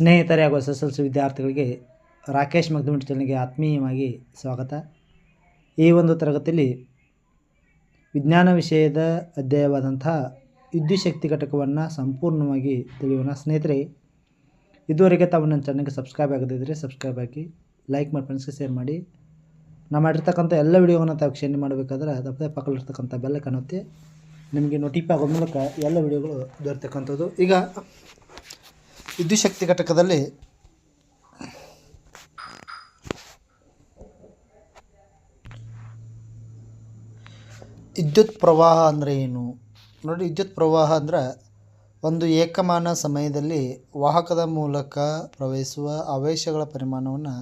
ಸ್ನೇಹಿತರೆ ಹಾಗೂ S S L C ವಿದ್ಯಾರ್ಥಿಗಳಿಗೆ ರಾಕೇಶ್ ಮಗ್ದುಮಿಟ್ ಚಾನಲ್ಗೆ ಆತ್ಮೀಯವಾಗಿ ಸ್ವಾಗತ. ಈ ಒಂದು ತರಗತಿಯಲ್ಲಿ ವಿಜ್ಞಾನ ವಿಷಯದ ಅಧ್ಯಾಯವಾದಂತಹ ವಿದ್ಯುಶಕ್ತಿ ಘಟಕವನ್ನು ಸಂಪೂರ್ಣವಾಗಿ ತಿಳಿಯೋಣ. ಸ್ನೇಹಿತರೆ, ಇದುವರೆಗೆ ತಾವು ನನ್ನ ಚಾನಲ್ಗೆ ಸಬ್ಸ್ಕ್ರೈಬ್ ಆಗದಿದ್ದರೆ ಸಬ್ಸ್ಕ್ರೈಬ್ ಆಗಿ, ಲೈಕ್ ಮಾಡಿ, ಫ್ರೆಂಡ್ಸ್ಗೆ ಶೇರ್ ಮಾಡಿ. ನಾವು ಮಾಡಿರ್ತಕ್ಕಂಥ ಎಲ್ಲ ವಿಡಿಯೋವನ್ನು ತಾವು ಶೇರ್ ಮಾಡಬೇಕಾದ್ರೆ ತಪ್ಪದೆ ಪಕ್ಕದಲ್ಲಿರ್ತಕ್ಕಂಥ ಬೆಲ್ಲ ಕಾಣುತ್ತೆ ನಿಮಗೆ ನೋಟಿಫೈ ಆಗೋ ಮೂಲಕ ಎಲ್ಲ ವಿಡಿಯೋಗಳು ದೊರೆತಕ್ಕಂಥದ್ದು. ಈಗ ವಿದ್ಯುಚ್ಛಕ್ತಿ ಘಟಕದಲ್ಲಿ ವಿದ್ಯುತ್ ಪ್ರವಾಹ ಅಂದರೆ ಏನು? ನೋಡಿ, ವಿದ್ಯುತ್ ಪ್ರವಾಹ ಅಂದ್ರೆ ಒಂದು ಏಕಮಾನ ಸಮಯದಲ್ಲಿ ವಾಹಕದ ಮೂಲಕ ಪ್ರವಹಿಸುವ ಆವೇಶಗಳ ಪರಿಮಾಣವನ್ನು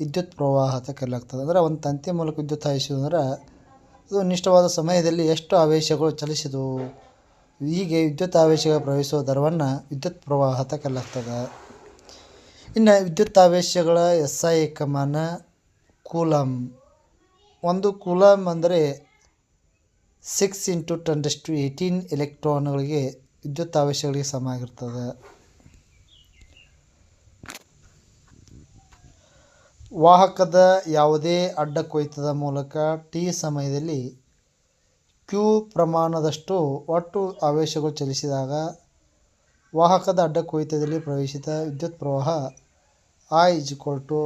ವಿದ್ಯುತ್ ಪ್ರವಾಹ ಅಂತ ಕರೆಯಲಾಗ್ತದೆ ಅಂದರೆ ಒಂದು ತಂತಿ ಮೂಲಕ ವಿದ್ಯುತ್ ಹಾಯಿಸುವುದಂದ್ರೆ ಅದು ನಿಷ್ಠವಾದ ಸಮಯದಲ್ಲಿ ಎಷ್ಟು ಆವೇಶಗಳು ಚಲಿಸಿದವು? ಹೀಗೆ ವಿದ್ಯುತ್ ಆವೇಶಗಳು ಪ್ರವಹಿಸುವ ದರವನ್ನು ವಿದ್ಯುತ್ ಪ್ರವಾಹ ಅಂತ ಇನ್ನು ವಿದ್ಯುತ್ ಆವೇಶಗಳ ಎಸ್ ಐ ಏಕಮಾನ ಕೂಲಮ್ ಒಂದು ಕೂಲಮ್ ಅಂದರೆ six into ten to eighteen ಎಲೆಕ್ಟ್ರಾನ್ಗಳಿಗೆ ವಿದ್ಯುತ್ ಆವೇಶಗಳಿಗೆ ಸಮ ಆಗಿರ್ತದೆ ವಾಹಕದ ಯಾವುದೇ ಅಡ್ಡ ಕೊಯ್ತದ ಮೂಲಕ ಟಿ ಸಮಯದಲ್ಲಿ ಕ್ಯೂ ಪ್ರಮಾಣದಷ್ಟು ಒಟ್ಟು ಆವೇಶಗಳು ಚಲಿಸಿದಾಗ ವಾಹಕದ ಅಡ್ಡ ಕುಯಿತದಲ್ಲಿ ಪ್ರವೇಶಿತ ವಿದ್ಯುತ್ ಪ್ರವಾಹ I is equal to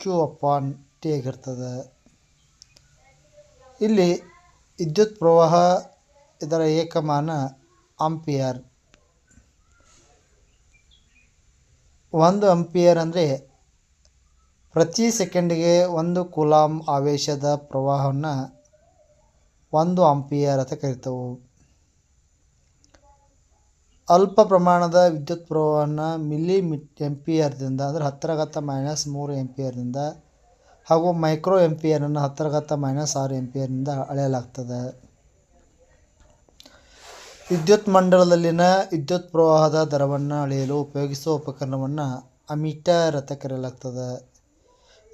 Q upon T ಆಗಿರ್ತದೆ. ಇಲ್ಲಿ ವಿದ್ಯುತ್ ಪ್ರವಾಹ ಇದರ ಏಕಮಾನ ಅಂಪಿಯರ್ ಒಂದು ಅಂಪಿಯರ್ ಅಂದರೆ ಪ್ರತಿ ಸೆಕೆಂಡಿಗೆ ಒಂದು ಕುಲಾಮ್ ಆವೇಶದ ಪ್ರವಾಹವನ್ನು ಒಂದು ಆಂಪಿಯರ್ ಅಂತ ಕರಿತವು. ಅಲ್ಪ ಪ್ರಮಾಣದ ವಿದ್ಯುತ್ ಪ್ರವಾಹವನ್ನು ಮಿಲಿ ಮಿಟ್ ಎಂಪಿಯರ್ದಿಂದ, ಅಂದರೆ ಹತ್ತರಗತ್ತ ಮೈನಸ್ ಮೂರು ಎಂಪಿಯರ್ದಿಂದ ಹಾಗೂ ಮೈಕ್ರೋ ಎಂಪಿಯರನ್ನು ಹತ್ತರಗತ್ತ ಮೈನಸ್ ಆರು ಎಂಪಿಯರ್ನಿಂದ ಅಳೆಯಲಾಗ್ತದೆ. ವಿದ್ಯುತ್ ಮಂಡಲದಲ್ಲಿನ ವಿದ್ಯುತ್ ಪ್ರವಾಹದ ದರವನ್ನು ಅಳೆಯಲು ಉಪಯೋಗಿಸುವ ಉಪಕರಣವನ್ನು ಅಮೀಟರ್ ಅಂತ ಕರೆಯಲಾಗ್ತದೆ.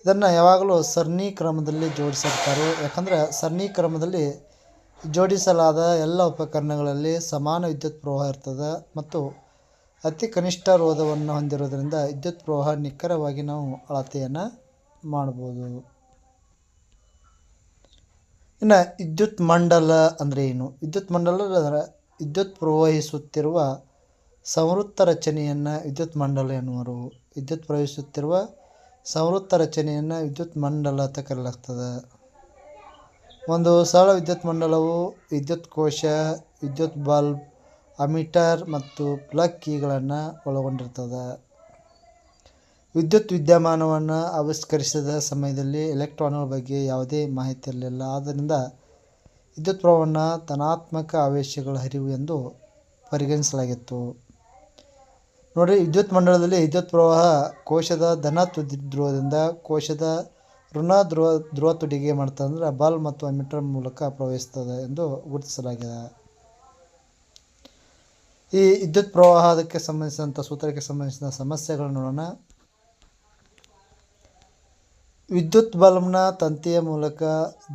ಇದನ್ನು ಯಾವಾಗಲೂ ಸರಣಿ ಕ್ರಮದಲ್ಲಿ ಜೋಡಿಸಿರ್ತಾರೆ ಯಾಕಂದರೆ ಸರಣಿ ಕ್ರಮದಲ್ಲಿ ಜೋಡಿಸಲಾದ ಎಲ್ಲ ಉಪಕರಣಗಳಲ್ಲಿ ಸಮಾನ ವಿದ್ಯುತ್ ಪ್ರವಾಹ ಇರ್ತದೆ ಮತ್ತು ಅತಿ ಕನಿಷ್ಠ ರೋಧವನ್ನು ಹೊಂದಿರೋದರಿಂದ ವಿದ್ಯುತ್ ಪ್ರವಾಹ ನಿಖರವಾಗಿ ನಾವು ಅಳತೆಯನ್ನು ಮಾಡ್ಬೋದು. ಇನ್ನು ವಿದ್ಯುತ್ ಮಂಡಲ ಅಂದರೆ ಏನು? ವಿದ್ಯುತ್ ಮಂಡಲ ಅಂದರೆ ವಿದ್ಯುತ್ ಪ್ರವಹಿಸುತ್ತಿರುವ ಸಂವೃತ್ತ ರಚನೆಯನ್ನು ವಿದ್ಯುತ್ ಮಂಡಲ ಎನ್ನುವರು. ವಿದ್ಯುತ್ ಪ್ರವಹಿಸುತ್ತಿರುವ ಸಂವೃತ್ತ ರಚನೆಯನ್ನು ವಿದ್ಯುತ್ ಮಂಡಲ ಅಂತ ಕರೆಯಲಾಗ್ತದೆ. ಒಂದು ಸರಳ ವಿದ್ಯುತ್ ಮಂಡಲವು ವಿದ್ಯುತ್ ಕೋಶ, ವಿದ್ಯುತ್ ಬಲ್ಬ್, ಅಮಿಟರ್ ಮತ್ತು ಪ್ಲಗ್ ಕೀಗಳನ್ನು ಒಳಗೊಂಡಿರ್ತದೆ. ವಿದ್ಯುತ್ ವಿದ್ಯಮಾನವನ್ನು ಆವಿಷ್ಕರಿಸಿದ ಸಮಯದಲ್ಲಿ ಎಲೆಕ್ಟ್ರಾನ್ಗಳ ಬಗ್ಗೆ ಯಾವುದೇ ಮಾಹಿತಿ ಇರಲಿಲ್ಲ. ಆದ್ದರಿಂದ ವಿದ್ಯುತ್ ಪ್ರವಾಹವನ್ನು ಧನಾತ್ಮಕ ಆವೇಶಗಳ ಹರಿವು ಎಂದು ಪರಿಗಣಿಸಲಾಗಿತ್ತು. ನೋಡಿ, ವಿದ್ಯುತ್ ಮಂಡಲದಲ್ಲಿ ವಿದ್ಯುತ್ ಪ್ರವಾಹ ಕೋಶದ ಧನ ತುದಿ ಧ್ರುವದಿಂದ ಕೋಶದ ಋಣ ಧ್ರುವ ಧ್ರುವ ತುಡಿಗೆ ಮಾಡ್ತಂದ್ರೆ ಬಾಲ್ ಮತ್ತು ಅಮಿಟರ್ ಮೂಲಕ ಪ್ರವಹಿಸ್ತದೆ ಎಂದು ಗುರುತಿಸಲಾಗಿದೆ. ಈ ವಿದ್ಯುತ್ ಪ್ರವಾಹಕ್ಕೆ ಸಂಬಂಧಿಸಿದಂಥ ಸೂತ್ರಕ್ಕೆ ಸಂಬಂಧಿಸಿದ ಸಮಸ್ಯೆಗಳನ್ನು ನೋಡೋಣ. ವಿದ್ಯುತ್ ಬಲ್ಬ್ನ ತಂತಿಯ ಮೂಲಕ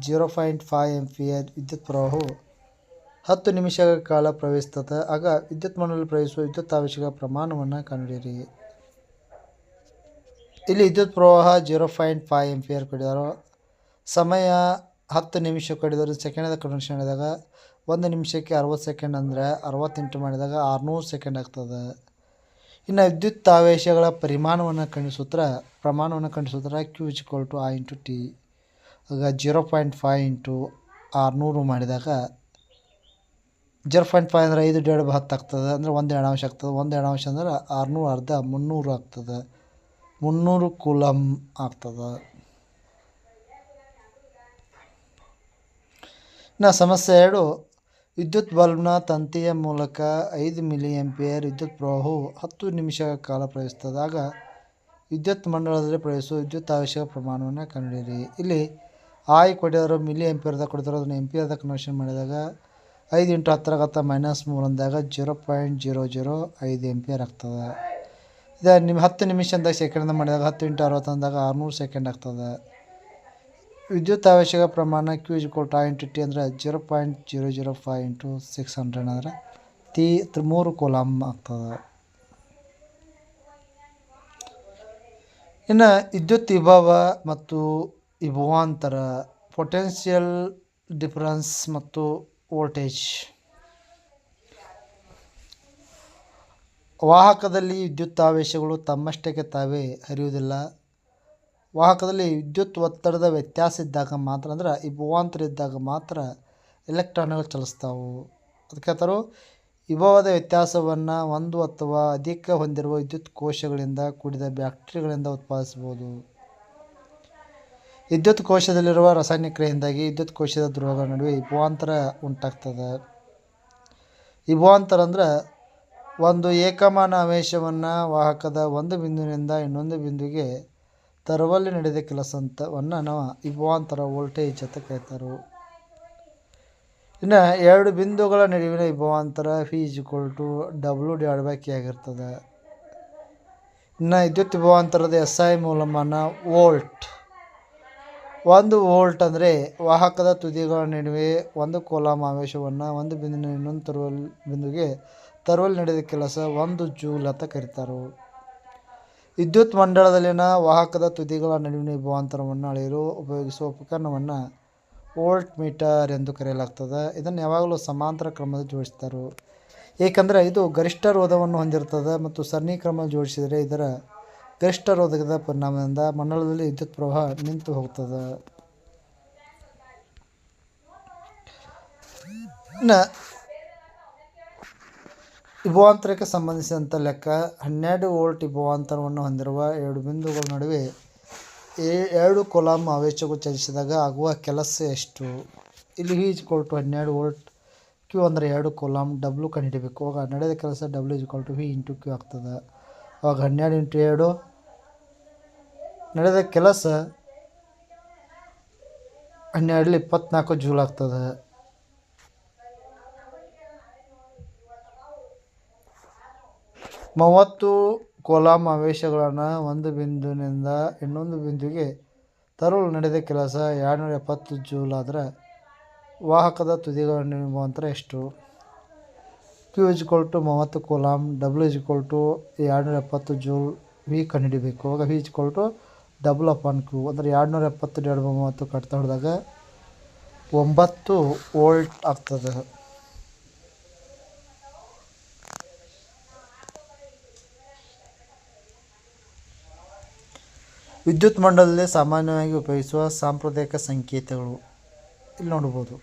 ಜೀರೋ ಪಾಯಿಂಟ್ ಫೈವ್ ಎಂಪಿಯರ್ ವಿದ್ಯುತ್ ಪ್ರವಾಹವು ಹತ್ತು ನಿಮಿಷಗಳ ಕಾಲ ಪ್ರವಹಿಸ್ತದೆ. ಆಗ ವಿದ್ಯುತ್ ಮಂಡಲ ಪ್ರವಹಿಸುವ ವಿದ್ಯುತ್ ಆವೇಶಗಳ ಪ್ರಮಾಣವನ್ನು ಕಂಡುಹಿಡಿಯಿರಿ. ಇಲ್ಲಿ ವಿದ್ಯುತ್ ಪ್ರವಾಹ ಜೀರೋ ಪಾಯಿಂಟ್ ಫೈವ್ ಎಂಪಿಯರ್ ಕಡಿದಾರೋ ಸಮಯ ಹತ್ತು ನಿಮಿಷ ಕಡಿದರು ಸೆಕೆಂಡದ ಕನ್ವರ್ಷನ್ ಮಾಡಿದಾಗ ಒಂದು ನಿಮಿಷಕ್ಕೆ ಅರವತ್ತು ಸೆಕೆಂಡ್ ಅಂದರೆ ಅರವತ್ತೆಂಟು ಮಾಡಿದಾಗ ಆರುನೂರು ಸೆಕೆಂಡ್ ಆಗ್ತದೆ. ಇನ್ನು ವಿದ್ಯುತ್ ಆವೇಶಗಳ ಪರಿಮಾಣವನ್ನು ಕಂಡಿಸೂತ್ರ ಪ್ರಮಾಣವನ್ನು ಕಂಡಿಸೂತ್ರ ಕ್ಯೂ ಇಕ್ವಲ್ ಟು ಆ ಇಂಟು ಟಿ ಆಗ ಜೀರೋ ಪಾಯಿಂಟ್ ಫೈವ್ ಇಂಟು ಆರುನೂರು ಮಾಡಿದಾಗ ಜೀರೋ ಪಾಯಿಂಟ್ ಫೈವ್ ಅಂದರೆ ಐದು ಡೇಡ್ ಹತ್ತು ಆಗ್ತದೆ. ಅಂದರೆ ಒಂದು ಎಣಾಂಶ ಆಗ್ತದೆ. ಒಂದು ಎಣಾಂಶ ಅಂದ್ರೆ ಆರುನೂರು ಅರ್ಧ ಮುನ್ನೂರು ಆಗ್ತದೆ. ಮುನ್ನೂರು ಕೂಲಮ್ ಆಗ್ತದೆ. ಇನ್ನು ಸಮಸ್ಯೆ ಎರಡು, ವಿದ್ಯುತ್ ಬಲ್ಬ್ನ ತಂತಿಯ ಮೂಲಕ ಐದು ಮಿಲಿ ಎಂಪಿಯರ್ ವಿದ್ಯುತ್ ಪ್ರವಾಹವು ಹತ್ತು ನಿಮಿಷಗಳ ಕಾಲ ಪ್ರವಹಿಸಿದಾಗ ವಿದ್ಯುತ್ ಮಂಡಲದಲ್ಲಿ ಪ್ರವಹಿಸುವ ವಿದ್ಯುತ್ ಆವೇಶದ ಪ್ರಮಾಣವನ್ನು ಕಂಡುಹಿಡಿಯಿರಿ. ಇಲ್ಲಿ ಆಯ್ ಕೊಟ್ಟಿದ್ರು ಮಿಲಿ ಎಂಪಿಯರ್ದಾಗ ಕೊಡಿದ್ರು ಅದನ್ನು ಎಂಪಿಯರ್ದಾಗ ಕನ್ವರ್ಷನ್ ಮಾಡಿದಾಗ ಐದು ಇಂಟು ಹತ್ತರಗತ್ತ ಮೈನಸ್ ಮೂರು ಅಂದಾಗ ಜೀರೋ ಪಾಯಿಂಟ್ ಜೀರೋ ಜೀರೋ ಐದು ಎಂಪಿಯರ್ ಆಗ್ತದೆ. ಇದು ನಿಮ್ಮ ಹತ್ತು ನಿಮಿಷದಾಗ ಸೆಕೆಂಡ್ ಮಾಡಿದಾಗ ಹತ್ತು ಇಂಟು ಅರವತ್ತು ಅಂದಾಗ ಆರುನೂರು ಸೆಕೆಂಡ್ ಆಗ್ತದೆ. ವಿದ್ಯುತ್ ಆವೇಶಕ ಪ್ರಮಾಣ Q equal to into T ಅಂದರೆ zero point zero zero five into six hundred ಅಂದರೆ ತಿ ಮೂರು ಕೋಲಾಮ್ ಆಗ್ತದೆ. ಇನ್ನು ವಿದ್ಯುತ್ ವಿಭವ ಮತ್ತು ವಿಭವಾಂತರ ಪೊಟೆನ್ಷಿಯಲ್ ಡಿಫರೆನ್ಸ್ ಮತ್ತು ವೋಲ್ಟೇಜ್ ವಾಹಕದಲ್ಲಿ ವಿದ್ಯುತ್ತಾವೇಶಗಳು ತಮ್ಮಷ್ಟಕ್ಕೆ ತಾವೇ ಹರಿಯುವುದಿಲ್ಲ. ವಾಹಕದಲ್ಲಿ ವಿದ್ಯುತ್ ಒತ್ತಡದ ವ್ಯತ್ಯಾಸ ಇದ್ದಾಗ ಮಾತ್ರ, ಅಂದ್ರೆ ಭುವಾಂತರ ಇದ್ದಾಗ ಮಾತ್ರ ಎಲೆಕ್ಟ್ರಾನ್ಗಳು ಚಲಿಸ್ತಾವು. ಅದಕ್ಕೆ ವಿಭವದ ವ್ಯತ್ಯಾಸವನ್ನು ಒಂದು ಅಥವಾ ಅಧಿಕ ಹೊಂದಿರುವ ವಿದ್ಯುತ್ ಕೋಶಗಳಿಂದ ಕೂಡಿದ ಬ್ಯಾಕ್ಟೀರಿಯಾಗಳಿಂದ ಉತ್ಪಾದಿಸ್ಬೋದು ವಿದ್ಯುತ್ ಕೋಶದಲ್ಲಿರುವ ರಾಸಾಯನಿಕ ಕ್ರಿಯೆಯಿಂದಾಗಿ ವಿದ್ಯುತ್ ಕೋಶದ ಧ್ರುವಗಳ ನಡುವೆ ವಿಭವಾಂತರ ಉಂಟಾಗ್ತದೆ. ವಿಭವಾಂತರ ಅಂದ್ರೆ ಒಂದು ಏಕಮಾನ ಆವೇಶವನ್ನು ವಾಹಕದ ಒಂದು ಬಿಂದುವಿನಿಂದ ಇನ್ನೊಂದು ಬಿಂದುವಿಗೆ ತರುವಲ್ಲಿ ನಡೆದ ಕೆಲಸವನ್ನು ನಾವು ವಿಭವಾಂತರ ವೋಲ್ಟೇಜ್ ಅಂತ ಕರೀತಾರೆ. ಇನ್ನು ಎರಡು ಬಿಂದುಗಳ ನಡುವಿನ ವಿಭವಾಂತರ V is to W divide by ಆಗಿರ್ತದೆ. ಇನ್ನು ವಿದ್ಯುತ್ ವಿಭವಾಂತರದ ಎಸ್ ಐ ಮೂಲಮಾನ ವೋಲ್ಟ್. ಒಂದು ವೋಲ್ಟ್ ಅಂದರೆ ವಾಹಕದ ತುದಿಗಳ ನಡುವೆ ಒಂದು ಕೋಲಾಮ್ ಆವೇಶವನ್ನು ಒಂದು ಬಿಂದುವಿನ ಇನ್ನೊಂದು ತರುವಲ್ಲಿ ಬಿಂದುವಿಗೆ ತರುವಲ್ಲಿ ನಡೆದ ಕೆಲಸ ಒಂದು ಜೂಲ್ ಅಂತ ಕರೀತಾರೆ. ವಿದ್ಯುತ್ ಮಂಡಳದಲ್ಲಿನ ವಾಹಕದ ತುದಿಗಳ ನಡುವಿನ ವಿಭವಾಂತರವನ್ನು ಅಳೆಯಲು ಉಪಯೋಗಿಸುವ ಉಪಕರಣವನ್ನು ವೋಲ್ಟ್ ಮೀಟರ್ ಎಂದು ಕರೆಯಲಾಗ್ತದೆ. ಇದನ್ನು ಯಾವಾಗಲೂ ಸಮಾಂತರ ಕ್ರಮದಲ್ಲಿ ಜೋಡಿಸ್ತಾರೆ. ಏಕೆಂದರೆ ಇದು ಗರಿಷ್ಠ ರೋಧವನ್ನು ಹೊಂದಿರ್ತದೆ ಮತ್ತು ಸರಣಿ ಕ್ರಮದಲ್ಲಿ ಜೋಡಿಸಿದರೆ ಇದರ ಗರಿಷ್ಠ ರೋಧಕದ ಪರಿಣಾಮದಿಂದ ಮಂಡಳದಲ್ಲಿ ವಿದ್ಯುತ್ ಪ್ರವಾಹ ನಿಂತು ಹೋಗ್ತದೆ ಇನ್ನು ವಿಭವಾಂತರಕ್ಕೆ ಸಂಬಂಧಿಸಿದಂಥ ಲೆಕ್ಕ ಹನ್ನೆರಡು ವೋಲ್ಟ್ ಇಭವಾಂತರವನ್ನು ಹೊಂದಿರುವ ಎರಡು ಬಿಂದುಗಳ ನಡುವೆ ಎರಡು ಕೊಲಾಮ್ ಆವೇಶಗಳು ಚಲಿಸಿದಾಗ ಆಗುವ ಕೆಲಸ ಎಷ್ಟು? ಇಲ್ಲಿ ಹಿ ಇಜ್ಕೊಲ್ ಟು ಹನ್ನೆರಡು ವೋಲ್ಟ್ ಕ್ಯೂ ಅಂದರೆ ಎರಡು ಕೊಲಾಮ್ ಡಬ್ಲ್ಯೂ ಕಂಡುಹಿಡಬೇಕು. ಆವಾಗ ನಡೆದ ಕೆಲಸ W is equal to V into Q ಆಗ್ತದೆ. ಆವಾಗ ಹನ್ನೆರಡು ಇಂಟು ಎರಡು. ನಡೆದ ಕೆಲಸ ಹನ್ನೆರಡಲ್ಲಿ ಇಪ್ಪತ್ನಾಲ್ಕು ಜೂಲ್ ಆಗ್ತದೆ. ಮೂವತ್ತು ಕೋಲಾಮ್ ಆವೇಶಗಳನ್ನು ಒಂದು ಬಿಂದುವಿನಿಂದ ಇನ್ನೊಂದು ಬಿಂದುವಿಗೆ ತರಲು ನಡೆದ ಕೆಲಸ ಎರಡುನೂರ ಎಪ್ಪತ್ತು ಜೂಲ್ ಆದರೆ ವಾಹಕದ ತುದಿಗಳ ನಿರ್ಮಾಂತರ ಎಷ್ಟು? ಕ್ಯೂ ಇಜ್ಕೊಳ್ ಟು ಮೂವತ್ತು ಕೋಲಾಮ್ ಡಬ್ಲ್ಯೂ ಇಜ್ಕೊಳ್ ಟು ಎರಡುನೂರ ಎಪ್ಪತ್ತು ಜೂಲ್ ವಿ ಕಂಡುಹಿಡಿಬೇಕು. ಆಗ V is equal to W upon Q ಅಂದರೆ ಎರಡುನೂರ ಎಪ್ಪತ್ತು ಎರಡು ಮೂವತ್ತು ಕಟ್ತಾ ಹೊಡೆದಾಗ ಒಂಬತ್ತು ವೋಲ್ಟ್ ಆಗ್ತದೆ. ವಿದ್ಯುತ್ ಮಂಡಲದಲ್ಲಿ ಸಾಮಾನ್ಯವಾಗಿ ಉಪಯೋಗಿಸುವ ಸಾಂಪ್ರದಾಯಿಕ ಸಂಕೇತಗಳು ಇಲ್ಲಿ ನೋಡ್ಬೋದು.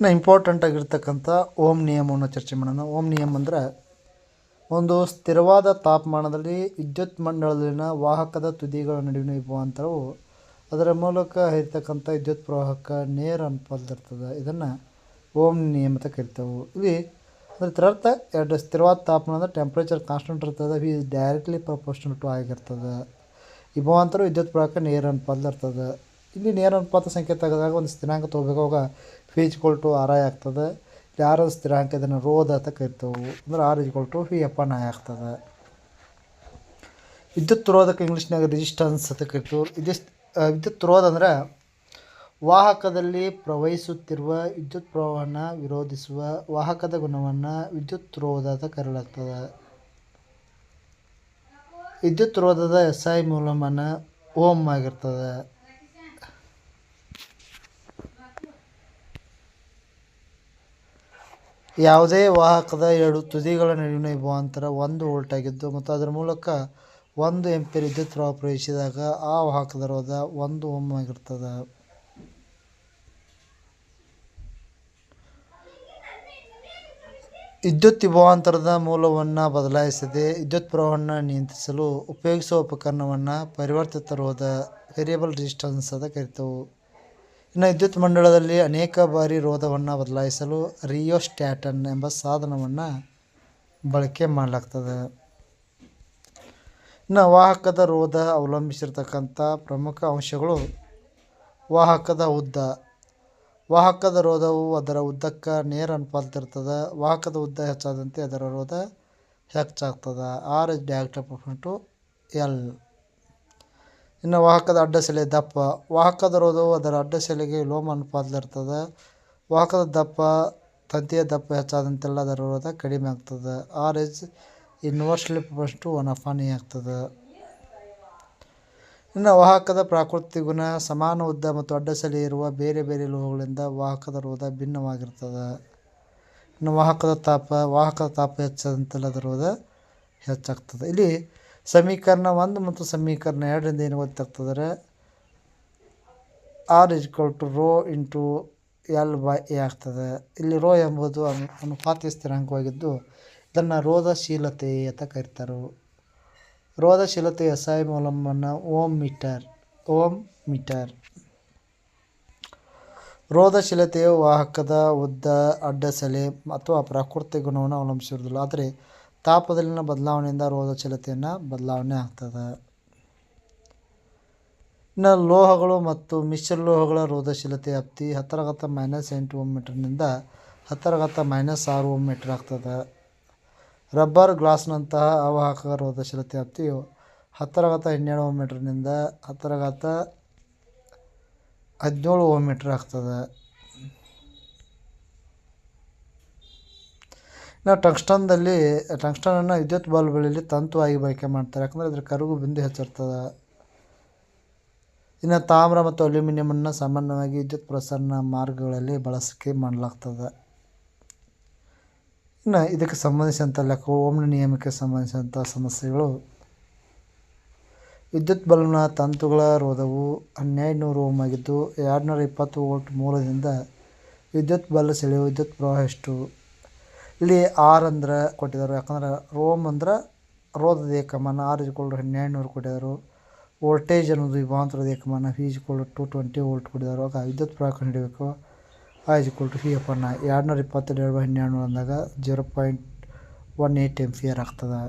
ಇನ್ನು ಇಂಪಾರ್ಟೆಂಟ್ ಆಗಿರ್ತಕ್ಕಂಥ ಓಮ್ ನಿಯಮವನ್ನು ಚರ್ಚೆ ಮಾಡೋಣ. ಓಮ್ ನಿಯಮ ಅಂದರೆ ಒಂದು ಸ್ಥಿರವಾದ ತಾಪಮಾನದಲ್ಲಿ ವಿದ್ಯುತ್ ಮಂಡಳದಲ್ಲಿನ ವಾಹಕದ ತುದಿಗಳ ನಡುವಿನ ವಿಭವಾಂತರವು ಅದರ ಮೂಲಕ ಹರಿತಕ್ಕಂಥ ವಿದ್ಯುತ್ ಪ್ರವಾಹಕ್ಕೆ ನೇರ ಅನುಪಾತದಲ್ಲಿರ್ತದೆ ಇದನ್ನು ಓಮ್ ನಿಯಮ ಅಂತ ಕರಿತೇವೆ. ಇಲ್ಲಿ ಅದ್ರ ಇದರರ್ಥ ಎರಡು ಸ್ಥಿರವಾದ ತಾಪಮಾನದ ಟೆಂಪ್ರೇಚರ್ ಕಾನ್ಸ್ಟೆಂಟ್ ಇರ್ತದೆ ವಿ ಡೈರೆಕ್ಟ್ಲಿ ಪ್ರಪೋರ್ಷನಲ್ ಟು ಆಗಿರ್ತದೆ. ವಿಭವಾಂತರ ವಿದ್ಯುತ್ ಪ್ರವಾಹಕ್ಕೆ ನೇರ ಅನುಪಾತದಲ್ಲಿರ್ತದೆ ಇಲ್ಲಿ ನೇರ ಅನುಪಾತ ಸಂಖ್ಯೆ ತೆಗೆದಾಗ ಒಂದು ಸ್ಥಿರಾಂಕ ತೊಗೋಬೇಕಾಗ ಫೀಜ್ ಟು ಆರ್ ಐ ಆಗ್ತದೆ. ಆರ್ ಸ್ಥಿರಾಂಕ ಇದನ್ನು ರೋಧ ಅಂತ ಕರಿತೇವೆ. ಅಂದ್ರೆ R equal to V F I ಆಗ್ತದೆ. ವಿದ್ಯುತ್ ರೋಧಕ್ಕೆ ಇಂಗ್ಲೀಷ್ನಾಗ ರಿಜಿಸ್ಟೆನ್ಸ್ ಅಂತ ಕರಿತೀವಿ. ಇದು ವಿದ್ಯುತ್ ರೋಧ ಅಂದ್ರೆ ವಾಹಕದಲ್ಲಿ ಪ್ರವಹಿಸುತ್ತಿರುವ ವಿದ್ಯುತ್ ಪ್ರವಾಹವನ್ನು ವಿರೋಧಿಸುವ ವಾಹಕದ ಗುಣವನ್ನು ವಿದ್ಯುತ್ ರೋಧ ಅಂತ ಕರೆಯಲಾಗ್ತದೆ. ವಿದ್ಯುತ್ ರೋಧದ ಎಸ್ ಐ ಮೂಲಮಾನ ಓಮ್ ಆಗಿರ್ತದೆ. ಯಾವುದೇ ವಾಹಕದ ಎರಡು ತುದಿಗಳ ನಡುವಿನ ವಿಭವಾಂತರ ಒಂದು ವೋಲ್ಟ್ ಆಗಿದ್ದು ಮತ್ತು ಅದರ ಮೂಲಕ ಒಂದು ಎಂಪಿಯರ್ ವಿದ್ಯುತ್ ಪ್ರವಾಹ ಪ್ರವೇಶಿಸಿದಾಗ ಆ ವಾಹಕದ ರೋಧ ಒಂದು ಓಮ್ ಆಗಿರ್ತದೆ ವಿದ್ಯುತ್ ವಿಭವಾಂತರದ ಮೂಲವನ್ನು ಬದಲಾಯಿಸದೆ ವಿದ್ಯುತ್ ಪ್ರವಾಹವನ್ನು ನಿಯಂತ್ರಿಸಲು ಉಪಯೋಗಿಸುವ ಉಪಕರಣವನ್ನು ಪರಿವರ್ತಿತ ರೋಧ ವೇರಿಯಬಲ್ ರೆಸಿಸ್ಟೆನ್ಸ್ ಅಂತ ಕರಿತೇವೆ. ಇನ್ನು ವಿದ್ಯುತ್ ಮಂಡಳದಲ್ಲಿ ಅನೇಕ ಬಾರಿ ರೋಧವನ್ನು ಬದಲಾಯಿಸಲು ರಿಯೋಸ್ಟ್ಯಾಟನ್ ಎಂಬ ಸಾಧನವನ್ನು ಬಳಕೆ ಮಾಡಲಾಗ್ತದೆ. ಇನ್ನು ವಾಹಕದ ರೋಧ ಅವಲಂಬಿಸಿರ್ತಕ್ಕಂಥ ಪ್ರಮುಖ ಅಂಶಗಳು ವಾಹಕದ ಉದ್ದ. ವಾಹಕದ ರೋಧವು ಅದರ ಉದ್ದಕ್ಕೆ ನೇರ ಅನುಪಾತದಲ್ಲಿರ್ತದೆ ವಾಹಕದ ಉದ್ದ ಹೆಚ್ಚಾದಂತೆ ಅದರ ರೋಧ ಹೆಚ್ಚಾಗ್ತದೆ. ಆರ್ ಡೈರೆಕ್ಟ್ ಟು ಎಲ್ ಇನ್ನು ವಾಹಕದ ಅಡ್ಡಸೆಲೆ ದಪ್ಪ. ವಾಹಕದ ರೋಧವು ಅದರ ಅಡ್ಡಸೆಲೆಗೆ ಲೋಮ ಅನುಪಾತದಲ್ಲಿರ್ತದೆ ವಾಹಕದ ದಪ್ಪ, ತಂತಿಯ ದಪ್ಪ ಹೆಚ್ಚಾದಂತೆಲ್ಲ ಅದರ ರೋಧ ಕಡಿಮೆ ಆಗ್ತದೆ. R is inversely to one of on ಆಗ್ತದೆ. ಇನ್ನು ವಾಹಕದ ಪ್ರಾಕೃತಿಕ ಗುಣ, ಸಮಾನ ಉದ್ದ ಮತ್ತು ಅಡ್ಡಸೆಲೆ ಇರುವ ಬೇರೆ ಬೇರೆ ಲೋಹಗಳಿಂದ ವಾಹಕದ ರೋಧ ಭಿನ್ನವಾಗಿರ್ತದೆ. ಇನ್ನು ವಾಹಕದ ತಾಪ ವಾಹಕದ ತಾಪ ಹೆಚ್ಚಾದಂತೆಲ್ಲ ಅದರ ರೋಧ ಹೆಚ್ಚಾಗ್ತದೆ. ಇಲ್ಲಿ ಸಮೀಕರಣ ಒಂದು ಮತ್ತು ಸಮೀಕರಣ ಎರಡರಿಂದ ಏನು ಗೊತ್ತಾಗ್ತದ್ರೆ R is equal to rho into L by A ಆಗ್ತದೆ. ಇಲ್ಲಿ ರೋ ಎಂಬುದು ಅನು ಅನುಪಾತ ಸ್ಥಿರಾಂಕವಾಗಿದ್ದು ಇದನ್ನು ರೋಧಶೀಲತೆ ಅಂತ ಕರೀತಾರೆ. ರೋಧಶೀಲತೆ ಎಸ್ ಐ ಮೌಲಂಬನ ಓಮ್ ಮೀಟರ್ ಓಮ್ ಮೀಟರ್ ರೋಧಶೀಲತೆಯು ವಾಹಕದ ಉದ್ದ ಅಡ್ಡಸಲೆ ಅಥವಾ ಪ್ರಾಕೃತಿಕ ಗುಣವನ್ನು ಅವಲಂಬಿಸಿರುವುದಿಲ್ಲ. ಆದರೆ ತಾಪದಲ್ಲಿನ ಬದಲಾವಣೆಯಿಂದ ರೋಧಶೀಲತೆಯನ್ನು ಬದಲಾವಣೆ ಆಗ್ತದೆ. ಇನ್ನು ಲೋಹಗಳು ಮತ್ತು ಮಿಶ್ರಲೋಹಗಳ ರೋಧಶೀಲತೆ ವ್ಯಾಪ್ತಿ ಹತ್ತರಗತ ಮೈನಸ್ ಎಂಟು ಓಮ್ ಮೀಟರ್ನಿಂದ ಹತ್ತರಗತ್ತ ಮೈನಸ್ ಆರು ಓಮ್ ಮೀಟರ್ ಆಗ್ತದೆ. ರಬ್ಬರ್ ಗ್ಲಾಸ್ನಂತಹ ಅವಾಹಕ ರೋಧಶೀಲತೆ ವ್ಯಾಪ್ತಿಯು ಹತ್ತರಗತ ಹನ್ನೆರಡು ಓಮ್ ಮೀಟರ್ನಿಂದ ಹತ್ತರಗತ್ತ ಹದಿನೇಳು ಓಮ್ ಮೀಟರ್ ಆಗ್ತದೆ. ಇನ್ನು ಟಂಗ್ಸ್ಟನ್ದಲ್ಲಿ ಟಂಗ್ಸ್ಟನನ್ನು ವಿದ್ಯುತ್ ಬಲ್ಬ್ಗಳಲ್ಲಿ ತಂತುವಾಗಿ ಬಳಕೆ ಮಾಡ್ತಾರೆ. ಯಾಕಂದರೆ ಅದರ ಕರುಗು ಬಿಂದು ಹೆಚ್ಚಿರ್ತದೆ. ಇನ್ನು ತಾಮ್ರ ಮತ್ತು ಅಲ್ಯೂಮಿನಿಯಮನ್ನು ಸಾಮಾನ್ಯವಾಗಿ ವಿದ್ಯುತ್ ಪ್ರಸರಣ ಮಾರ್ಗಗಳಲ್ಲಿ ಬಳಸಿಕೆ ಮಾಡಲಾಗ್ತದೆ. ಇನ್ನು ಇದಕ್ಕೆ ಸಂಬಂಧಿಸಿದಂಥ ಲೆಕ್ಕ, ಓಮ್ನ ನಿಯಮಕ್ಕೆ ಸಂಬಂಧಿಸಿದಂಥ ಸಮಸ್ಯೆಗಳು. ವಿದ್ಯುತ್ ಬಲ್ಬ್ನ ತಂತುಗಳ ರೋಧವು ಹನ್ನೆರಡು ನೂರು ಓಮ್ ಆಗಿದ್ದು ಎರಡುನೂರ ಇಪ್ಪತ್ತು ವೋಲ್ಟ್ ಮೂಲದಿಂದ ವಿದ್ಯುತ್ ಬಲ್ಬ್ ಸೆಳೆಯುವ ವಿದ್ಯುತ್ ಪ್ರವಾಹ ಎಷ್ಟು? ಇಲ್ಲಿ ಆರ್ ಅಂದ್ರೆ ಕೊಟ್ಟಿದ್ದಾರೆ. ಯಾಕಂದ್ರೆ ರೋಮ್ ಅಂದ್ರೆ ರೋದದ ಏಕಮಾನ ಆರ್ ಇಜ್ಕೊಳ್ಳು ಹನ್ನೆರಡು ನೂರು ಕೊಟ್ಟಿದ್ದಾರೆ. ವೋಲ್ಟೇಜ್ ಅನ್ನೋದು ವಿಭಾಂತರದ ಏಕಮಾನ V is equal to twenty volt ಕೊಟ್ಟಿದ್ದಾರೆ. ಆಗ ವಿದ್ಯುತ್ ಪ್ರವಾಹ ಕಂಡುಹಿಡಿಯಬೇಕು ಐ ಇಜ್ಕೊಲ್ ಟು ವಿ ಎರಡು ಎರಡುನೂರ ಇಪ್ಪತ್ತೆರಡು ಹನ್ನೆರಡು ನೂರು ಅಂದಾಗ zero point one eight ampere ಆಗ್ತದೆ.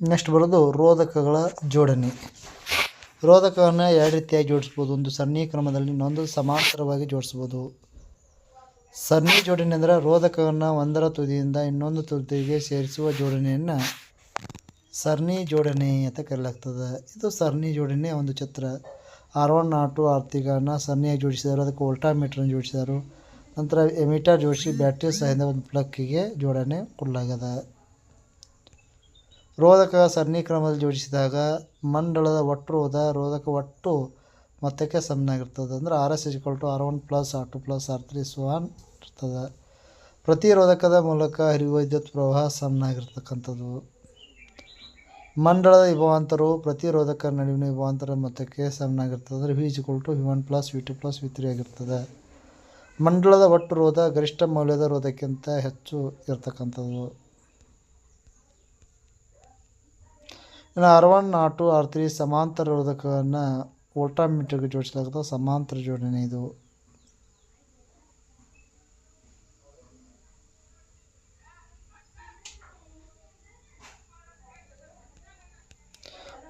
ನೆಕ್ಸ್ಟ್ ಬರೋದು ರೋಧಕಗಳ ಜೋಡಣೆ. ರೋಧಕವನ್ನು ಎರಡು ರೀತಿಯಾಗಿ ಜೋಡಿಸ್ಬೋದು. ಒಂದು ಸರಣಿ ಕ್ರಮದಲ್ಲಿ ಇನ್ನೊಂದು ಸಮಾಂತರವಾಗಿ ಜೋಡಿಸ್ಬೋದು. ಸರಣಿ ಜೋಡಣೆ ಅಂದರೆ ರೋಧಕವನ್ನು ಒಂದರ ತುದಿಯಿಂದ ಇನ್ನೊಂದು ತುದಿಗೆ ಸೇರಿಸುವ ಜೋಡಣೆಯನ್ನು ಸರಣಿ ಜೋಡಣೆ ಅಂತ ಕರೆಯಲಾಗ್ತದೆ ಇದು ಸರಣಿ ಜೋಡಣೆ ಒಂದು ಚಿತ್ರ. R one R two R ತ್ರೀಗಳನ್ನು ಸರಣಿಯಾಗಿ ಜೋಡಿಸಿದರು ಅದಕ್ಕೆ ವೋಲ್ಟಾಮೀಟ್ರನ್ನು ಜೋಡಿಸಿದರು ನಂತರ ಎಮಿಟರ್ ಜೋಡಿಸಿ ಬ್ಯಾಟ್ರಿ ಸಹಾಯದಿಂದ ಒಂದು ಪ್ಲಕ್ಕಿಗೆ ಜೋಡಣೆ ಕೊಡಲಾಗ್ಯದ ರೋಧಕ ಸರಣಿ ಕ್ರಮದಲ್ಲಿ ಜೋಡಿಸಿದಾಗ ಮಂಡಳದ ಒಟ್ಟು ರೋಧ ರೋಧಕ ಒಟ್ಟು ಮೊತ್ತಕ್ಕೆ ಸಮನಾಗಿರ್ತದೆ. ಅಂದರೆ R S equal to R one plus R two plus R three ಸುವಾನ್ ಇರ್ತದೆ. ಪ್ರತಿರೋಧಕದ ಮೂಲಕ ಹರಿಯುವ ವಿದ್ಯುತ್ ಪ್ರವಾಹ ಸಮನಾಗಿರ್ತಕ್ಕಂಥದ್ದು. ಮಂಡಳದ ವಿಭವಾಂತರವು ಪ್ರತಿರೋಧಕ ನಡುವಿನ ವಿಭವಾಂತರ ಮೊತ್ತಕ್ಕೆ ಸಮನಾಗಿರ್ತದೆ. ಅಂದರೆ V equal to V one plus V two plus V three ಆಗಿರ್ತದೆ. ಮಂಡಳದ ಒಟ್ಟು ರೋಧ ಗರಿಷ್ಠ ಮೌಲ್ಯದ ರೋಧಕ್ಕಿಂತ ಹೆಚ್ಚು ಇರ್ತಕ್ಕಂಥದ್ದು. ಇನ್ನು R one R two R three ಸಮಾಂತರ ರೋಧಕವನ್ನು ವೋಲ್ಟಾಮೀಟರ್ಗೆ ಜೋಡಿಸಲಾಗುತ್ತೆ ಸಮಾಂತರ ಜೋಡಣೆ ಇದು.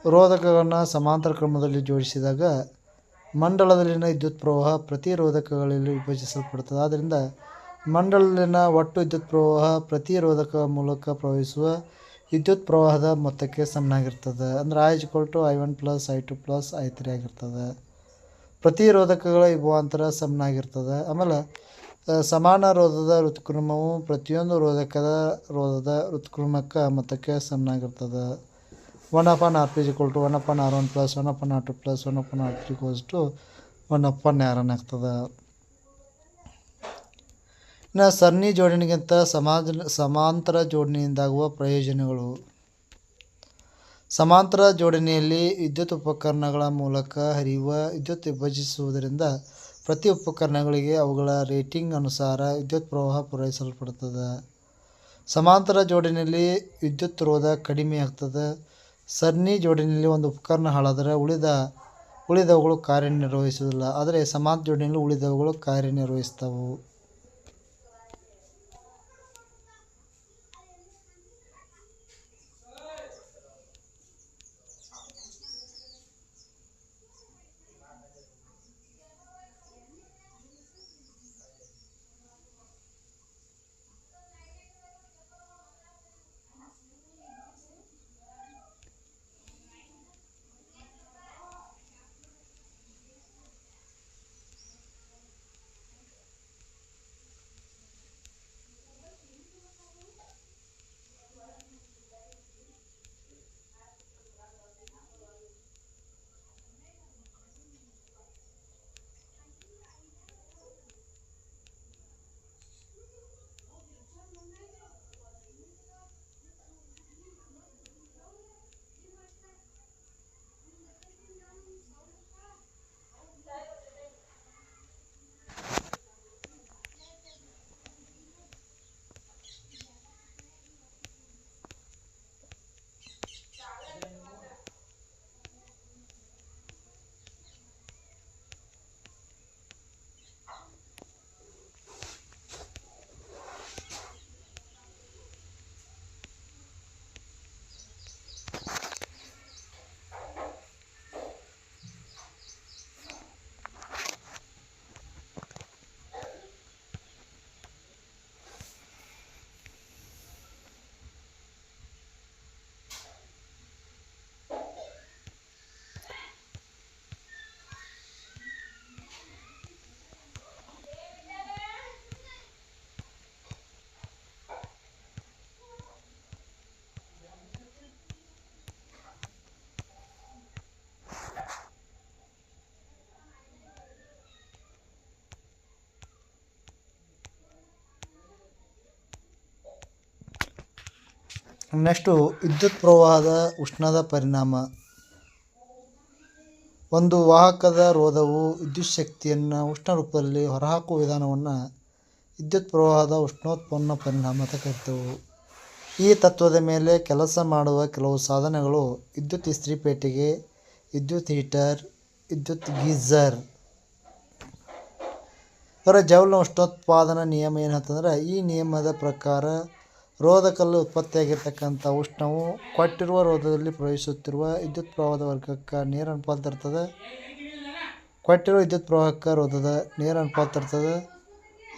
ರೋಧಕಗಳನ್ನು ಸಮಾಂತರ ಕ್ರಮದಲ್ಲಿ ಜೋಡಿಸಿದಾಗ ಮಂಡಲದಲ್ಲಿನ ವಿದ್ಯುತ್ ಪ್ರವಾಹ ಪ್ರತಿರೋಧಕಗಳಲ್ಲಿ ವಿಭಜಿಸಲ್ಪಡುತ್ತದೆ ಆದ್ದರಿಂದ ಮಂಡಲದಲ್ಲಿನ ಒಟ್ಟು ವಿದ್ಯುತ್ ಪ್ರವಾಹ ಪ್ರತಿರೋಧಕ ಮೂಲಕ ಪ್ರವಹಿಸುವ ವಿದ್ಯುತ್ ಪ್ರವಾಹದ ಮೊತ್ತಕ್ಕೆ ಸಮನಾಗಿರ್ತದೆ. ಅಂದ್ರೆ I equal to I one plus I two plus I three ಆಗಿರ್ತದೆ. ಪ್ರತಿರೋಧಕಗಳ ವಿಭವಾಂತರ ಸಮನಾಗಿರ್ತದೆ. ಆಮೇಲೆ ಸಮಾನ ರೋಧದ ಋತುಕ್ರಮವು ಪ್ರತಿಯೊಂದು ರೋಧಕದ ರೋಧದ ಋತುಕ್ರಮಕ್ಕೆ ಮೊತ್ತಕ್ಕೆ ಸಮನಾಗಿರ್ತದೆ. One upon R P equal to one upon R one plus one upon R two plus one upon R three coach to one upon R one ಆಗ್ತದೆ. ಇನ್ನು ಸರಣಿ ಜೋಡಣೆಗಿಂತ ಸಮಾಜ, ಸಮಾಂತರ ಜೋಡಣೆಯಿಂದಾಗುವ ಪ್ರಯೋಜನಗಳು. ಸಮಾಂತರ ಜೋಡಣೆಯಲ್ಲಿ ವಿದ್ಯುತ್ ಉಪಕರಣಗಳ ಮೂಲಕ ಹರಿಯುವ ವಿದ್ಯುತ್ ವಿಭಜಿಸುವುದರಿಂದ ಪ್ರತಿ ಉಪಕರಣಗಳಿಗೆ ಅವುಗಳ ರೇಟಿಂಗ್ ಅನುಸಾರ ವಿದ್ಯುತ್ ಪ್ರವಾಹ ಪೂರೈಸಲ್ಪಡುತ್ತದೆ. ಸಮಾಂತರ ಜೋಡಣೆಯಲ್ಲಿ ವಿದ್ಯುತ್ ರೋಧ ಕಡಿಮೆ ಆಗ್ತದೆ. ಸರಣಿ ಜೋಡಣೆಯಲ್ಲಿ ಒಂದು ಉಪಕರಣ ಹಾಳಾದರೆ ಉಳಿದ, ಉಳಿದವುಗಳು ಕಾರ್ಯನಿರ್ವಹಿಸುವುದಿಲ್ಲ. ಆದರೆ ಸಮಾಂತರ ಜೋಡಣೆಯಲ್ಲಿ ಉಳಿದವುಗಳು ಕಾರ್ಯನಿರ್ವಹಿಸ್ತವು ನೆಕ್ಸ್ಟು ವಿದ್ಯುತ್ ಪ್ರವಾಹದ ಉಷ್ಣದ ಪರಿಣಾಮ. ಒಂದು ವಾಹಕದ ರೋಧವು ವಿದ್ಯುತ್ ಶಕ್ತಿಯನ್ನು ಉಷ್ಣ ರೂಪದಲ್ಲಿ ಹೊರಹಾಕುವ ವಿಧಾನವನ್ನು ವಿದ್ಯುತ್ ಪ್ರವಾಹದ ಉಷ್ಣೋತ್ಪನ್ನ ಪರಿಣಾಮ ಅಂತ ಕರಿತೇವೆ. ಈ ತತ್ವದ ಮೇಲೆ ಕೆಲಸ ಮಾಡುವ ಕೆಲವು ಸಾಧನಗಳು ವಿದ್ಯುತ್ ಇಸ್ತ್ರಿ ಪೆಟ್ಟಿಗೆ ವಿದ್ಯುತ್ ಹೀಟರ್, ವಿದ್ಯುತ್ ಗೀಝರ್ ಅವರ ಜೌಲ್ನ ಉಷ್ಣೋತ್ಪಾದನಾ ನಿಯಮ ಏನಂತಂದ್ರೆ ಈ ನಿಯಮದ ಪ್ರಕಾರ ರೋಧಕಲ್ಲಿ ಉತ್ಪತ್ತಿಯಾಗಿರ್ತಕ್ಕಂಥ ಉಷ್ಣವು ಕೊಟ್ಟಿರುವ ರೋಧದಲ್ಲಿ ಪ್ರವೇಶಿಸುತ್ತಿರುವ ವಿದ್ಯುತ್ ಪ್ರವಾಹದ ವರ್ಗಕ್ಕೆ ನೇರ ಅನುಪಾತ ಇರ್ತದೆ. ಕೊಟ್ಟಿರುವ ವಿದ್ಯುತ್ ಪ್ರವಾಹಕ್ಕೆ ರೋಧದ ನೇರ ಅನುಪಾತ ಇರ್ತದೆ.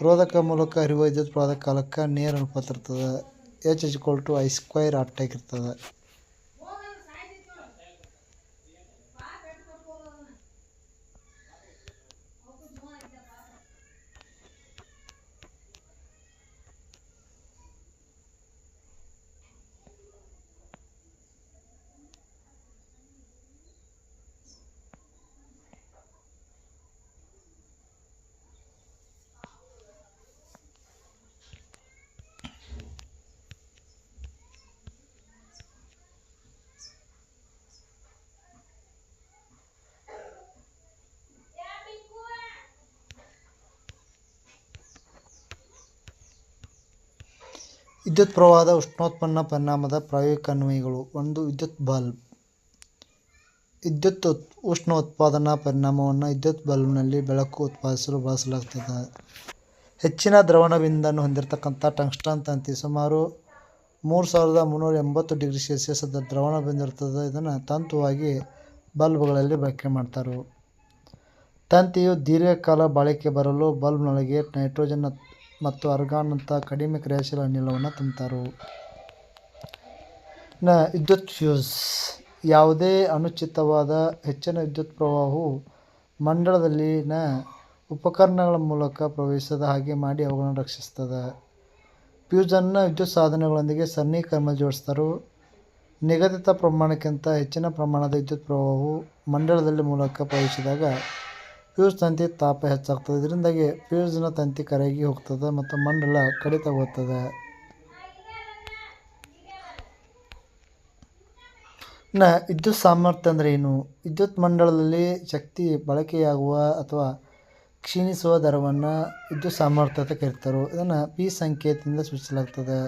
ರೋಧಕ ಮೂಲಕ ಹರಿಯುವ ವಿದ್ಯುತ್ ಪ್ರವಾಹದ ಕಾಲಕ್ಕೆ ನೇರ ಅನುಪಾತ ಇರ್ತದೆ. H is equal to I square ಅಟ್ಟಾಗಿರ್ತದೆ ವಿದ್ಯುತ್ ಪ್ರವಾಹದ ಉಷ್ಣೋತ್ಪನ್ನ ಪರಿಣಾಮದ ಪ್ರಾಯೋಗಿಕ ಅನ್ವಯಗಳು ಒಂದು, ವಿದ್ಯುತ್ ಬಲ್ಬ್. ವಿದ್ಯುತ್ ಉಷ್ಣ ಉತ್ಪಾದನಾ ಪರಿಣಾಮವನ್ನು ವಿದ್ಯುತ್ ಬಲ್ಬ್ನಲ್ಲಿ ಬೆಳಕು ಉತ್ಪಾದಿಸಲು ಬಳಸಲಾಗ್ತದೆ. ಹೆಚ್ಚಿನ ದ್ರವಣಬಿಂದುವನ್ನು ಹೊಂದಿರತಕ್ಕಂಥ ಟಂಗ್ಸ್ಟನ್ ತಂತಿ ಸುಮಾರು ಮೂರು ಸಾವಿರದ ಮುನ್ನೂರ ಎಂಬತ್ತು ಡಿಗ್ರಿ ಸೆಲ್ಸಿಯಸ್ ದ್ರವಣ ಬಿಂದಿರ್ತದೆ ಇದನ್ನು ತಂತುವಾಗಿ ಬಲ್ಬ್ಗಳಲ್ಲಿ ಬಳಕೆ ಮಾಡ್ತಾರೆ. ತಂತಿಯು ದೀರ್ಘಕಾಲ ಬಾಳಿಕೆ ಬರಲು ಬಲ್ಬ್ನೊಳಗೆ ನೈಟ್ರೋಜನ್ ಮತ್ತು ಅರ್ಗಾನ್ನಂಥ ಕಡಿಮೆ ಕ್ರಿಯಾಶೀಲ ಅನಿಲವನ್ನು ತುಂಬುತ್ತಾರೆ ಇನ್ನು ವಿದ್ಯುತ್ ಫ್ಯೂಸ್. ಯಾವುದೇ ಅನುಚಿತವಾದ ಹೆಚ್ಚಿನ ವಿದ್ಯುತ್ ಪ್ರವಾಹವು ಮಂಡಲದಲ್ಲಿನ ಉಪಕರಣಗಳ ಮೂಲಕ ಪ್ರವೇಶದ ಹಾಗೆ ಮಾಡಿ ಅವುಗಳನ್ನು ರಕ್ಷಿಸ್ತದೆ ಫ್ಯೂಸನ್ನು ವಿದ್ಯುತ್ ಸಾಧನಗಳೊಂದಿಗೆ ಸನ್ನಿ ಕ್ರಮ ಜೋಡಿಸ್ತಾರೆ. ನಿಗದಿತ ಪ್ರಮಾಣಕ್ಕಿಂತ ಹೆಚ್ಚಿನ ಪ್ರಮಾಣದ ವಿದ್ಯುತ್ ಪ್ರವಾಹವು ಮಂಡಲದಲ್ಲಿ ಮೂಲಕ ಪ್ರವೇಶಿಸಿದಾಗ ಫ್ಯೂಸ್ ತಂತಿ ತಾಪ ಹೆಚ್ಚಾಗ್ತದೆ. ಇದರಿಂದಾಗಿ ಫ್ಯೂಸ್ನ ತಂತಿ ಕರಗಿ ಹೋಗ್ತದೆ ಮತ್ತು ಮಂಡಲ ಕಡಿತಗೊಳ್ತದೆ ಇನ್ನು ವಿದ್ಯುತ್ ಸಾಮರ್ಥ್ಯ ಅಂದರೆ ಏನು? ವಿದ್ಯುತ್ ಮಂಡಲದಲ್ಲಿ ಶಕ್ತಿ ಬಳಕೆಯಾಗುವ ಅಥವಾ ಕ್ಷೀಣಿಸುವ ದರವನ್ನು ವಿದ್ಯುತ್ ಸಾಮರ್ಥ್ಯ ಅಂತ ಕರೀತಾರೆ. ಇದನ್ನು ಪಿ ಸಂಕೇತದಿಂದ ಸೂಚಿಸಲಾಗ್ತದೆ.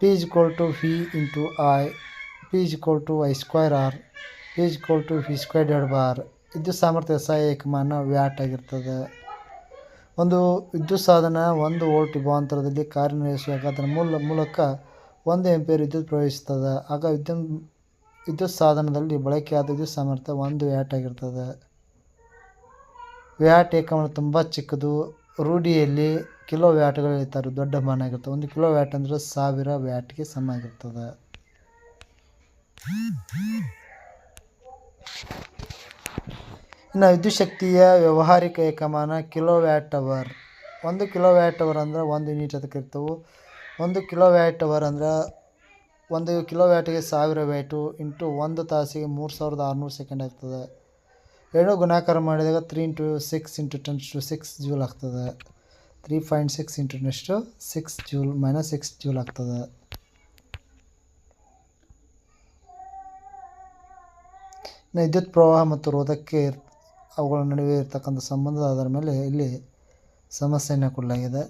P is equal to V into I, P is equal to I square R, P is equal to V square dead ಬಾರ್ ವಿದ್ಯುತ್ ಸಾಮರ್ಥ್ಯ ಸಹ ಏಕಮಾನ ವ್ಯಾಟ್ ಆಗಿರ್ತದೆ. ಒಂದು ವಿದ್ಯುತ್ ಸಾಧನ ಒಂದು ವೋಲ್ಟ್ ವಿಭವಾಂತರದಲ್ಲಿ ಕಾರ್ಯನಿರ್ವಹಿಸುವಾಗ ಅದರ ಮೂಲ, ಮೂಲಕ ಒಂದು ಎಂಪೇರ್ ವಿದ್ಯುತ್ ಪ್ರವೇಶಿಸ್ತದೆ ಆಗ ವಿದ್ಯುತ್ ವಿದ್ಯುತ್ ಸಾಧನದಲ್ಲಿ ಬಳಕೆಯಾದ ವಿದ್ಯುತ್ ಸಾಮರ್ಥ್ಯ ಒಂದು ವ್ಯಾಟ್ ಆಗಿರ್ತದೆ. ವ್ಯಾಟ್ ಏಕಮಾನ ತುಂಬ ಚಿಕ್ಕದು. ರೂಢಿಯಲ್ಲಿ ಕಿಲೋ ವ್ಯಾಟ್ಗಳು ಹೇಳ್ತಾರೆ ದೊಡ್ಡ ಮಾನ ಆಗಿರ್ತದೆ. ಒಂದು ಕಿಲೋ ವ್ಯಾಟ್ ಅಂದರೆ ಸಾವಿರ ವ್ಯಾಟ್ಗೆ ಸಮ ಆಗಿರ್ತದೆ. ಇನ್ನು ವಿದ್ಯುತ್ ಶಕ್ತಿಯ ವ್ಯಾವಹಾರಿಕ ಏಕಮಾನ ಕಿಲೋ ವ್ಯಾಟ್ ಅವರ್ ಒಂದು ಕಿಲೋ ವ್ಯಾಟ್ ಅವರ್ ಅಂದ್ರೆ ಒಂದು ಯೂನಿಟ್ ಅದಕ್ಕೆ ಇರ್ತವೆ. ಒಂದು ಕಿಲೋ ವ್ಯಾಟ್ ಅವರ್ ಅಂದ್ರೆ ಒಂದು ಕಿಲೋ ವ್ಯಾಟಿಗೆ ಸಾವಿರ ವ್ಯಾಟು ಇಂಟು ಒಂದು ತಾಸಿಗೆ ಮೂರು ಸಾವಿರದ ಆರುನೂರು ಸೆಕೆಂಡ್ ಆಗ್ತದೆ. ಎರಡು ಗುಣಾಕಾರ ಮಾಡಿದಾಗ three into six into ten to six joule ಆಗ್ತದೆ. Three point six into next six joule minus six joule ಆಗ್ತದೆ. ವಿದ್ಯುತ್ ಪ್ರವಾಹ ಮತ್ತು ರೋಧಕ್ಕೆ ಅವುಗಳ ನಡುವೆ ಇರತಕ್ಕಂಥ ಸಂಬಂಧದ ಆಧಾರದ ಮೇಲೆ ಇಲ್ಲಿ ಸಮಸ್ಯೆಯನ್ನು ಕೊಡಲಾಗಿದೆ.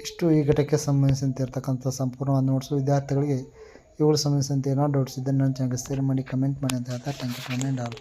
ಇಷ್ಟು ಈ ಘಟಕ್ಕೆ ಸಂಬಂಧಿಸಿದಂತೆ ಇರ್ತಕ್ಕಂಥ ಸಂಪೂರ್ಣವಾದ ನೋಟ್ಸು ವಿದ್ಯಾರ್ಥಿಗಳಿಗೆ ಇವುಗಳು ಸಂಬಂಧಿಸಿದಂತೆ ಏನೋ ಡೌಟ್ಸ್ ಇದ್ದರೆ ನಾನು ಚಾನಲ್ಗೆ ಮಾಡಿ ಕಮೆಂಟ್ ಮಾಡಿ ಅಂತ ಹೇಳ್ತಾ ಥ್ಯಾಂಕ್ ಯು ಆಲ್